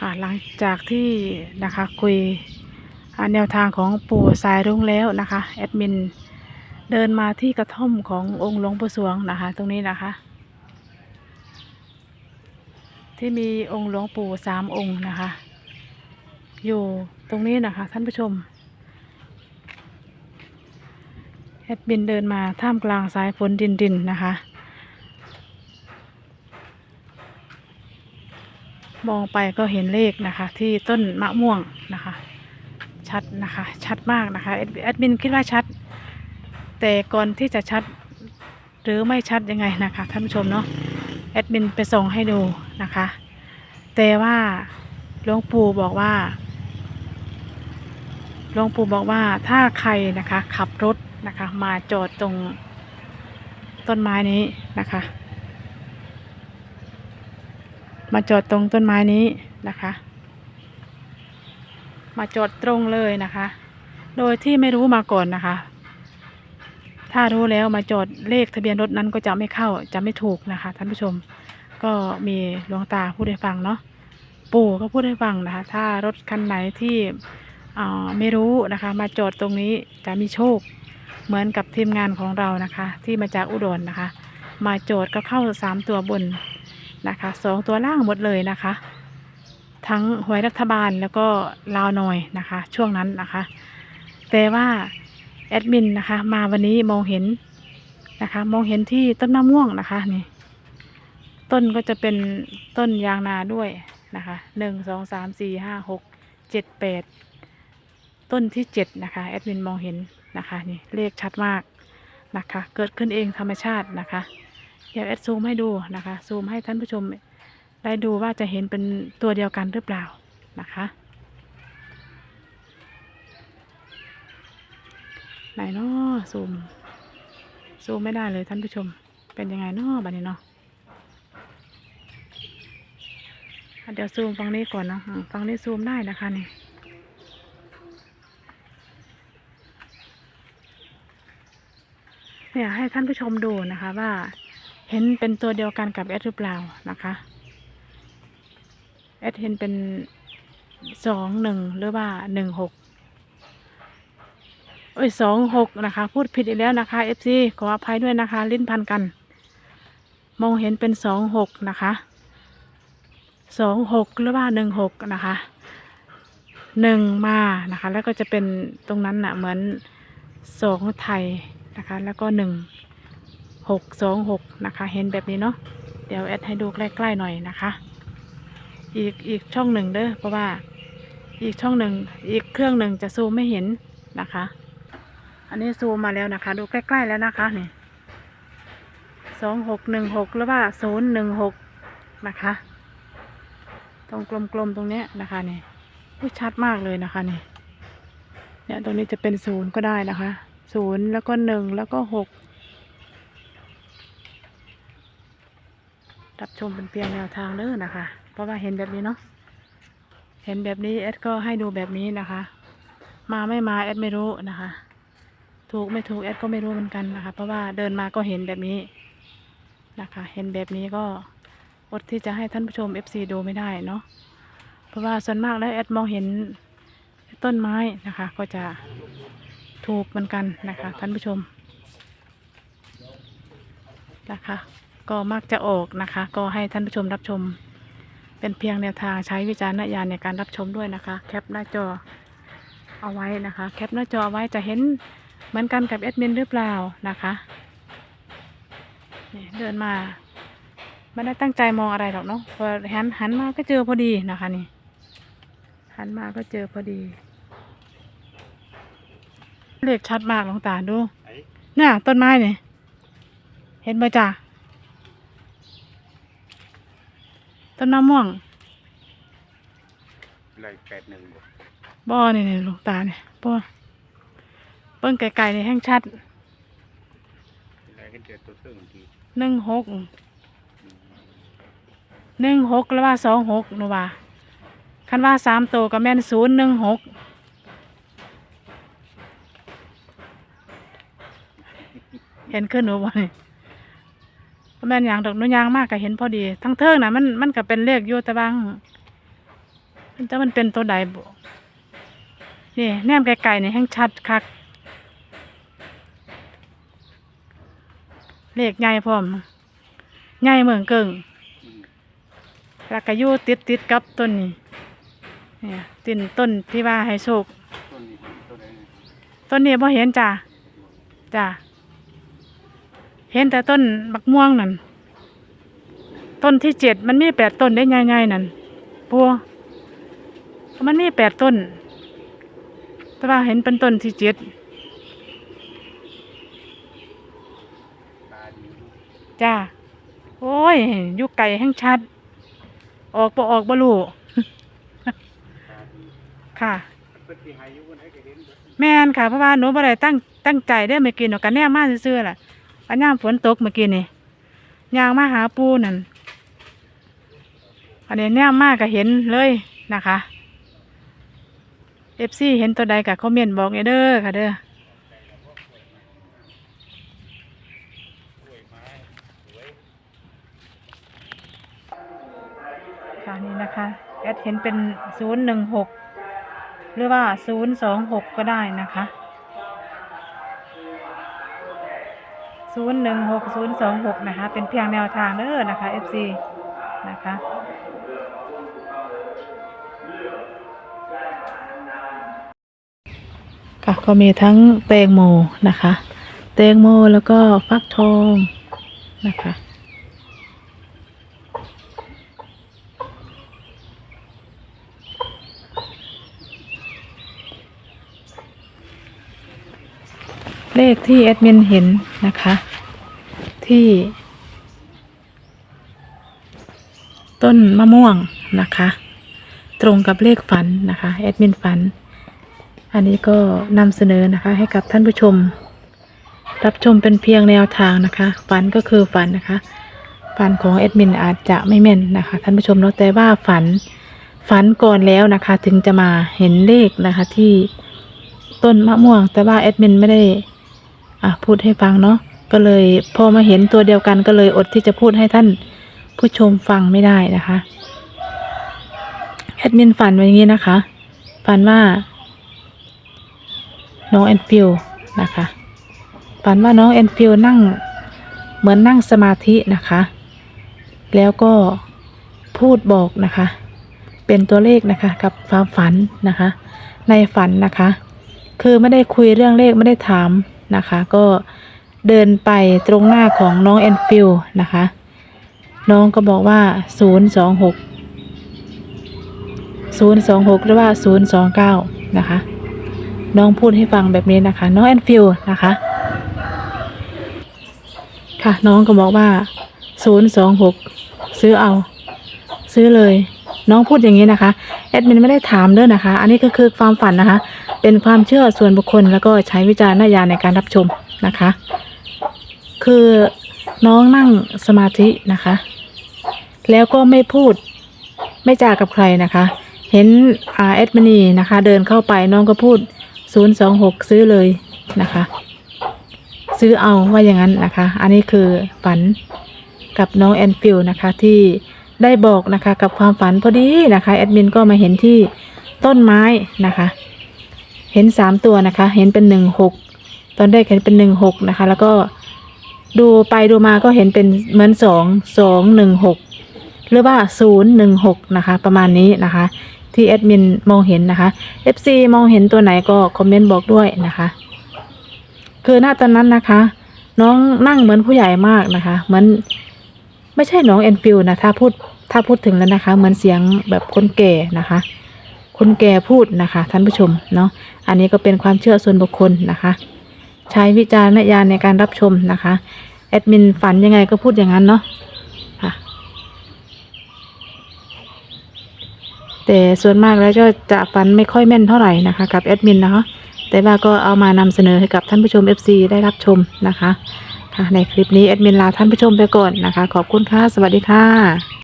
ค่ะหลังจากที่นะคะคุยแนวทางของปู่สายรุ้งแล้วนะคะแอดมินเดินมาที่กระท่อมขององค์หลวงปู่สวงนะคะ ตรงนี้นะคะ ที่มีองค์หลวงปู่สามองค์นะคะ อยู่ตรงนี้นะคะ ท่านผู้ชมแอดมินเดินมาท่ามกลางสายฝนดินดินๆนะคะ มองไปก็เห็นเลขนะคะ ที่ต้นมะม่วงนะคะ ชัดนะคะ ชัดมากนะคะแอดมินคิดว่าชัด แต่ก่อนที่จะชัดหรือไม่ชัดยังไงนะคะท่านผู้ชมเนาะแอดมินไปส่งให้ดูนะคะ แต่ว่าหลวงปู่บอกว่าหลวงปู่บอกว่าถ้าใครนะคะขับรถนะคะ มาจอดตรงต้นไม้นี้นะคะ มาจอดตรงต้นไม้นี้นะคะ มาจอดตรงเลยนะคะ โดยที่ไม่รู้มาก่อนนะคะ ถ้ารู้แล้วมาจอดเลขทะเบียนรถนั้นก็จะไม่เข้าจะไม่ถูกนะคะท่านผู้ชมก็มีหลวงตาพูดให้ฟังเนาะปู่ก็พูดให้ฟังนะคะ ถ้ารถคันไหนที่ไม่รู้นะคะ มาจอดตรงนี้จะมีโชคเหมือนกับทีมงานของเรานะคะ ที่มาจากอุดรนะคะ มาจอดก็เข้าสามตัวบน นะคะสองตัวล่างหมดเลยนะคะ ทั้งหวยรัฐบาลแล้วก็ลาวหน่อยนะคะ ช่วงนั้นนะคะ แต่ว่าแอดมินนะคะ มาวันนี้มองเห็นนะคะ มองเห็นที่ต้นมะม่วงนะคะนี่ต้นก็จะเป็นต้นยางนาด้วยนะคะหนึ่งสองสามสี่ห้าหกเจ็ดแปดต้นที่เจ็ดนะคะแอดมินมองเห็นนะคะนี่เลขชัดมากนะคะ เกิดขึ้นเองธรรมชาตินะคะ เดี๋ยวแอดซูมให้ดูนะคะ ซูมให้ท่านผู้ชมได้ดูว่าจะเห็นเป็นตัวเดียวกันหรือเปล่านะคะไหนเนาะซูม ซูมไม่ได้เลยท่านผู้ชม เป็นยังไงเนาะบัดนี้เนาะเดี๋ยวซูมฝั่งนี้ก่อนเนาะอืมฝั่งนี้ซูมได้นะคะนี่เนี่ยให้ท่านผู้ชมดูนะคะว่า เห็นเป็นตัวเดียวกันกับแอดหรือเปล่านะคะแอดเห็นเป็นสองหนึ่งหรือว่าหนึ่งหกเอ้ยสองหกนะคะ พูดผิดอีกแล้วนะคะ FC ขออภัยด้วยนะคะ ลิ้นพันกัน มองเห็นเป็นสองหกนะคะสองหกหรือว่าหนึ่งหกนะคะหนึ่งมานะคะ แล้วก็จะเป็นตรงนั้นน่ะเหมือนสองไทยนะคะ แล้วก็หนึ่ง หกสองหกนะคะ เห็นแบบนี้เนาะเดี๋ยวแอดให้ดูใกล้ๆหน่อยนะคะ อีกอีกช่องหนึ่งเด้อเพราะว่าอีกช่องหนึ่งอีกเครื่องหนึ่งจะซูมไม่เห็นนะคะ อันนี้ซูมมาแล้วนะคะ ดูใกล้ๆแล้วนะคะนี่สองหกหนึ่งหกหรือว่าศูนย์หนึ่งหกนะคะ ตรงกลมๆตรงเนี้ยนะคะนี่อุ๊ยชัดมากเลยนะคะนี่เนี่ยตรงนี้จะเป็นศูนย์ก็ได้นะคะศูนย์แล้วก็หนึ่งแล้วก็หก รับชมเป็นเพียงแนวทางเด้อนะคะ เพราะว่าเห็นแบบนี้เนาะเห็นแบบนี้แอดก็ให้ดูแบบนี้นะคะ มาไม่มาแอดไม่รู้นะคะ ถูกไม่ถูกแอดก็ไม่รู้เหมือนกันนะคะ เพราะว่าเดินมาก็เห็นแบบนี้นะคะ เห็นแบบนี้ก็อดที่จะให้ท่านผู้ชม FC ดูไม่ได้เนาะเพราะว่าส่วนมากแล้วแอดมองเห็นต้นไม้นะคะ ก็จะถูกเหมือนกันนะคะ ท่านผู้ชมนะคะ ก็มักจะออกนะคะ ก็ให้ท่านผู้ชมรับชม เป็นเพียงแนวทางใช้วิจารณญาณในการรับชมด้วยนะคะ แคปหน้าจอเอาไว้นะคะ แคปหน้าจอเอาไว้จะเห็นเหมือนกันกับแอดมินหรือเปล่านะคะนี่เดินมาไม่ได้ตั้งใจมองอะไรหรอกเนาะพอหันหันมาก็เจอพอดีนะคะนี่หันมาก็เจอพอดีเลขชัดมากหลวงตาดูไอ้เนี่ยต้นไม้เนี่ยเห็นไหมจ้ะ ต้นมะม่วงเลยแปดหนึ่งบวกบ่อนี่นี่หลวงตาเนี่ยบ่เบิ้งไกลๆนี่แห้งชัดอะไรกันเจอตัวเครื่องทีหนึ่งหกหนึ่งหกแล้วว่าสองหกหนูว่าคันว่าสามตัวก็แม่นศูนย์หนึ่งหกเห็นขึ้นหนูบ่นี่บ่ แม่นอย่างดอกหนูยางมากก็เห็นพอดี ทั้งเทิงน่ะมันมันก็เป็นเลขอยู่แต่บางแต่มันเป็นตัวใดบ่นี่แนมไกลๆนี่แห้งชัดคัก เลขใหญ่พร้อมใหญ่เหมืองเกิงอืมแล้วก็อยู่ติดติดๆกับต้นนี้เนี่ยตินต้นที่ว่าให้โชคต้นนี้ต้นไหนเนี่ยต้นนี้บ่เห็นจ้าจ้า เห็นแต่ต้นบักม่วงนั่น ต้นที่เจ็ดมันมีแปดต้นได้ใหญ่ๆนั่นปัวมันมีแปดต้น แต่ว่าเห็นเป็นต้นที่เจ็ดจ้า โอ้ยยู่ไก่แห้งชัด ออกบ่ออกบ่รู้ตาดีค่ะ แม่นค่ะเพราะว่าหนูบ่ได้ตั้งตั้งใจได้อเมื่อกี้หนูกันแนมมากซื่อๆล่ะ ปัญญามฝนตกเมื่อกี้นี่ยางมาหาปูนั่นอันนี้แนมมากก็เห็นเลยนะคะเอฟซีเห็นตัวใดก็คอมเมนต์บอกให้เด้อค่ะเด้อค่ะนี่นะคะแอดเห็นเป็นศูนย์หนึ่งหกหรือว่า026ก็ได้นะคะ 016026 นะคะ เป็นเพียงแนวทางเด้อนะคะ FC นะคะค่ะก็มีทั้งแตงโมนะคะ แตงโมแล้วก็ฟักทองนะคะ เลขที่แอดมินเห็นนะคะ ที่ ต้นมะม่วงนะคะ ตรงกับเลขฝันนะคะแอดมินฝัน อันนี้ก็นำเสนอนะคะให้กับท่านผู้ชม รับชมเป็นเพียงแนวทางนะคะ ฝันก็คือฝันนะคะ ฝันของแอดมินอาจจะไม่แม่นนะคะ ท่านผู้ชมเนาะแต่ว่าฝันฝันก่อนแล้วนะคะ ถึงจะมาเห็นเลขนะคะที่ต้นมะม่วง แต่ว่าแอดมินไม่ได้ อะพูดให้ฟังเนาะก็เลยพอมาเห็นตัวเดียวกันก็เลยอดที่จะพูดให้ท่านผู้ชมฟังไม่ได้นะคะแอดมินฝันไว้อย่างนี้นะคะ ฝันว่าน้องแอนฟิลนะคะฝันว่าน้องแอนฟิลนั่งเหมือนนั่งสมาธินะคะ แล้วก็พูดบอกนะคะ เป็นตัวเลขนะคะกับความฝันนะคะ ในฝันนะคะ คือไม่ได้คุยเรื่องเลขไม่ได้ถาม นะคะ ก็เดินไปตรงหน้าของน้องแอนฟิลนะคะ น้องก็บอกว่าศูนย์สองหรือว่าศูนย์สองเก้านะคะ น้องพูดให้ฟังแบบนี้นะคะ น้องแอนฟิลนะคะ ค่ะน้องก็บอกว่าศูนย์สองหกซื้อเอา ซื้อเลย น้องพูดอย่างนี้นะคะแอดมินไม่ได้ถามเด้อนะคะ อันนี้ก็คือความฝันนะคะ เป็นความเชื่อส่วนบุคคลแล้วก็ใช้วิจารณญาณในการรับชมนะคะ คือน้องนั่งสมาธินะคะ แล้วก็ไม่พูดไม่จากับใครนะคะ เห็นอาแอดมินีนะคะ เดินเข้าไปน้องก็พูด 026 ซื้อเลยนะคะ ซื้อเอาว่าอย่างนั้นนะคะ อันนี้คือฝันกับน้องแอนฟิลนะคะที่ ได้บอกนะคะกับความฝันพอดีนะคะแอดมินก็มาเห็นที่ต้นไม้นะคะ เห็นสามตัวนะคะ เห็นเป็นหนึ่งหกตอนแรกเห็นเป็นหนึ่งหกนะคะ แล้วก็ดูไปดูมาก็เห็นเป็นเหมือนสองสองหนึ่งหกหรือว่าศูนย์หนึ่งหกนะคะ ประมาณนี้นะคะ ที่แอดมินมองเห็นนะคะ FC มองเห็นตัวไหนก็คอมเมนต์บอกด้วยนะคะ คือหน้าตอนนั้นนะคะ น้องนั่งเหมือนผู้ใหญ่มากนะคะ เหมือน ไม่ใช่น้องแอนฟิลนะถ้าพูดถ้าพูดถึงแล้วนะคะ เหมือนเสียงแบบคนแก่นะคะ คนแก่พูดนะคะท่านผู้ชมเนาะอันนี้ก็เป็นความเชื่อส่วนบุคคลนะคะ ใช้วิจารณญาณในการรับชมนะคะแอดมินฝันยังไงก็พูดอย่างนั้นเนาะค่ะแต่ส่วนมากแล้วก็จะฝันไม่ค่อยแม่นเท่าไหร่นะคะ กับแอดมินนะคะแต่ว่าก็เอามานำเสนอให้กับท่านผู้ชม FC ได้รับชมนะคะ ในคลิปนี้แอดมินลาท่านผู้ชมไปก่อนนะคะ ขอบคุณค่ะ สวัสดีค่ะ